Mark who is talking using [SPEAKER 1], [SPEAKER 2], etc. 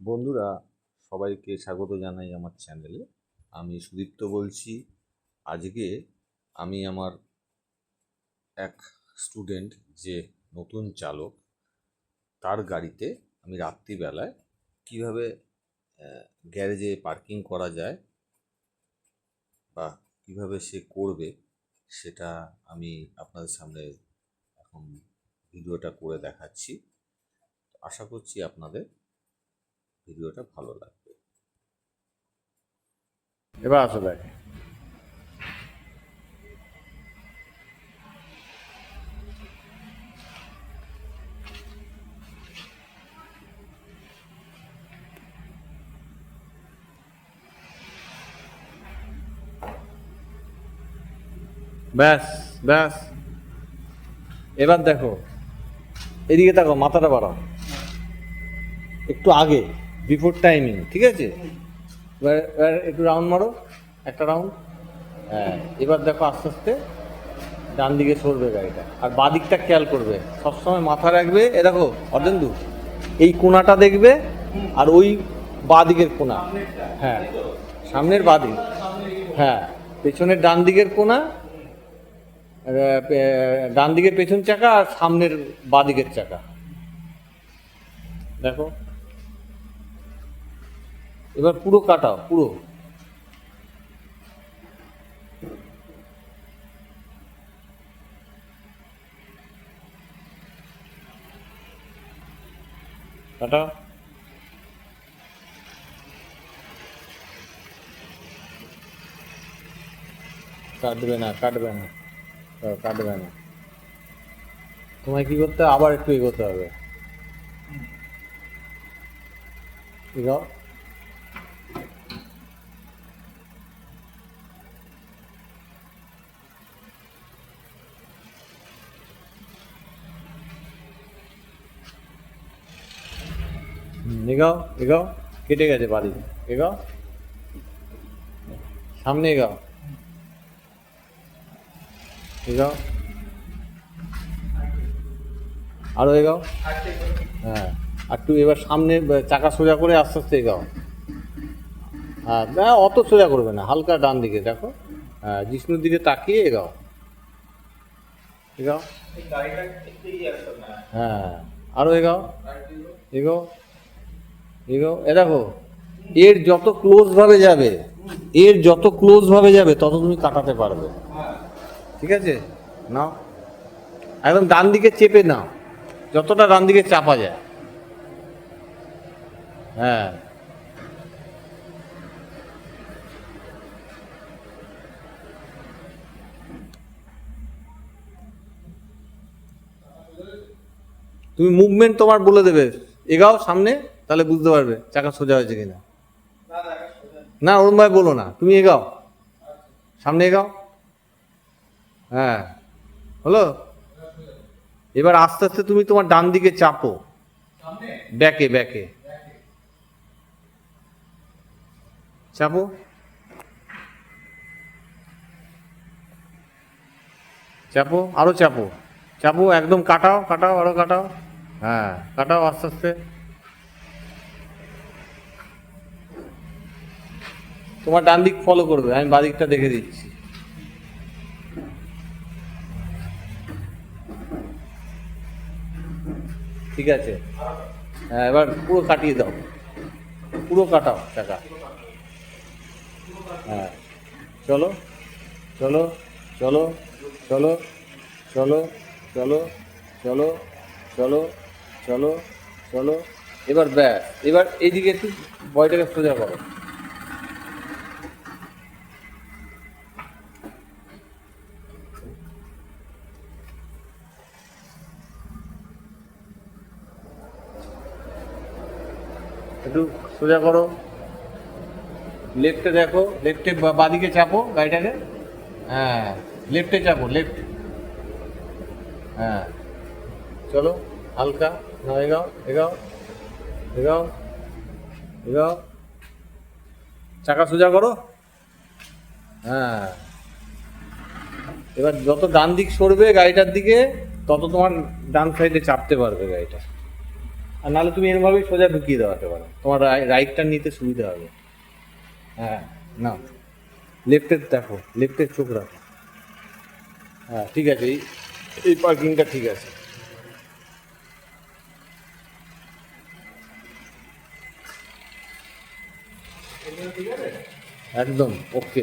[SPEAKER 1] বন্ধুরা, সবাইকে স্বাগত জানাই আমার চ্যানেলে আমি সুদীপ্ত বলছি। আজকে আমি আমার এক স্টুডেন্ট যে নতুন চালক, তার গাড়িতে আমি রাত্রিবেলায় কীভাবে গ্যারেজে পার্কিং করা যায় বা কীভাবে সে করবে, সেটা আমি আপনাদের সামনে এখন ভিডিওটা করে দেখাচ্ছি। আশা করছি আপনাদের ভিডিওটা ভালো লাগবে।
[SPEAKER 2] এবার আসো দেখ। ব্যাস ব্যাস। এবার দেখো, এদিকে দেখো মাথাটা বাড়াও। একটু আগে। বিফোর টাইমিং ঠিক আছে? এবার এবার একটু রাউন্ড মারো, একটা রাউন্ড হ্যাঁ এবার দেখো আস্তে আস্তে ডান দিকে সরবে গাড়িটা। আর বাঁ দিকটা খেয়াল করবে, সবসময় মাথা রাখবে। এ দেখো অর্ধেন্দু এই কোনাটা দেখবে, আর ওই বাঁ দিকের কোনা। হ্যাঁ সামনের বাঁ দিক। হ্যাঁ পেছনের ডান দিকের কোনা ডান দিকের পেছন চাকা, আর সামনের বাঁ দিকের চাকা। দেখো এবার পুরো কাটাও পুরো। কাটাও। কাটবে না কাটবে না। কাটবে না। তোমায় কি করতে? আবার একটু এগোতে হবে। এগোও। এগাও এগাও, কেটে গেছে বাড়ি। এগাও, সামনে এগাও। এগাও। আরও এগাও। হ্যাঁ একটু এবার সামনে চাকা সোজা করে আস্তে আস্তে এগাও। হ্যাঁ অত সোজা করবে না, হালকা ডান দিকে, দেখো। হ্যাঁ জিষ্ণুর দিকে তাকিয়ে এগাও। এগাও। হ্যাঁ আরও এগাও। এগো এগো এ দেখো, এর যত ক্লোজ ভাবে যাবে, এর যত ক্লোজ ভাবে যাবে, তত তুমি কাটাতে পারবে। ঠিক আছে? নাও। একদম ডান দিকে চেপে নাও। যতটা ডান দিকে চাপা যায়। হ্যাঁ। তুমি মুভমেন্ট তোমার বলে দেবে। এগাও সামনে। তাহলে বুঝতে পারবে চাকা সোজা হয়েছে কিনা। না ওরম ভাই বলো না, তুমি এগাও। সামনে এগাও। হ্যাঁ হলো? এবার আস্তে আস্তে তুমি তোমার ডান দিকে চাপো। ব্যাকে ব্যাকে। চাপো। চাপো, আরও চাপো। চাপো, একদম কাটাও কাটাও, আরও কাটাও। হ্যাঁ কাটাও আস্তে আস্তে। তোমার ডান দিক ফলো করবে, আমি বাদিকটা দেখে দিচ্ছি। ঠিক আছে? হ্যাঁ এবার পুরো কাটিয়ে দাও। পুরো কাটাও টাকা। হ্যাঁ। চলো চলো চলো চলো চলো চলো চলো চলো চলো চলো। এবার ব্যাস, এবার এইদিকে একটু বয়টাকে সোজা করো। একটু সোজা করো। লেফটে দেখো লেফটে বাদিকে চাপো গাড়িটাকে। হ্যাঁ লেফটে চাপো লেফট হ্যাঁ চলো, হালকা না এগাও এগাও এগাও এগাও। চাকা সোজা করো। হ্যাঁ এবার যত ডান দিক সরবে গাড়িটার দিকে, তত তোমার ডান সাইডে চাপতে পারবে গাড়িটা। আর নাহলে তুমি এরভাবেই সোজা ঢুকিয়ে দেওয়াতে পারো তোমার রাইটটা নিতে সুবিধা হবে। হ্যাঁ না লেফটের দেখো লেফটের চোখ রাখো। হ্যাঁ ঠিক আছে, এই এই পার্কিংটা ঠিক আছে। একদম ওকে